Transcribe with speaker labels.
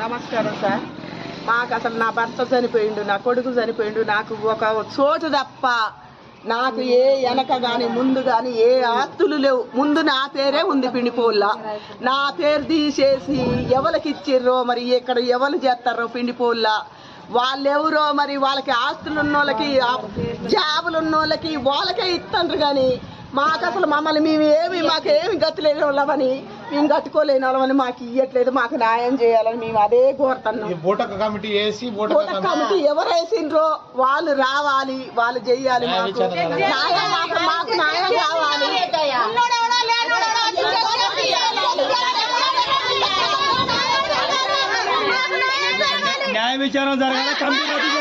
Speaker 1: నమస్కారం సార్. మాకు అసలు నా భర్త చనిపోయిండు నా కొడుకు చనిపోయిండు నాకు ఒక చోటు తప్ప నాకు ఏ వెనక కానీ ముందు కానీ ఏ ఆస్తులు లేవు. ముందు నా పేరే ఉంది పిండిపోల్లా నా పేరు తీసేసి ఎవరికి ఇచ్చిర్రో మరి ఇక్కడ ఎవరు చేస్తారో పిండిపోల్లా వాళ్ళెవరో మరి వాళ్ళకి ఆస్తులు ఉన్నోళ్ళకి జాబులు ఉన్నోళ్ళకి వాళ్ళకే ఇస్తారు కానీ మాకు అసలు మమ్మల్ని మేము ఏమి మాకు ఏమి గతులేని వాళ్ళమని మేము కట్టుకోలేని వాళ్ళమని మాకు ఇయ్యట్లేదు మాకు న్యాయం చేయాలని మేము అదే కోరుతున్నాం.
Speaker 2: ఈ బూటక కమిటీ వేసి బూటక
Speaker 1: కోట కమిటీ ఎవరు వేసిండ్రో వాళ్ళు రావాలి వాళ్ళు చెయ్యాలి మాకు. న్యాయం మాకు మాకు న్యాయం కావాలి.
Speaker 3: న్యాయ విచారణ జరగాలి కమిటీ రద్దు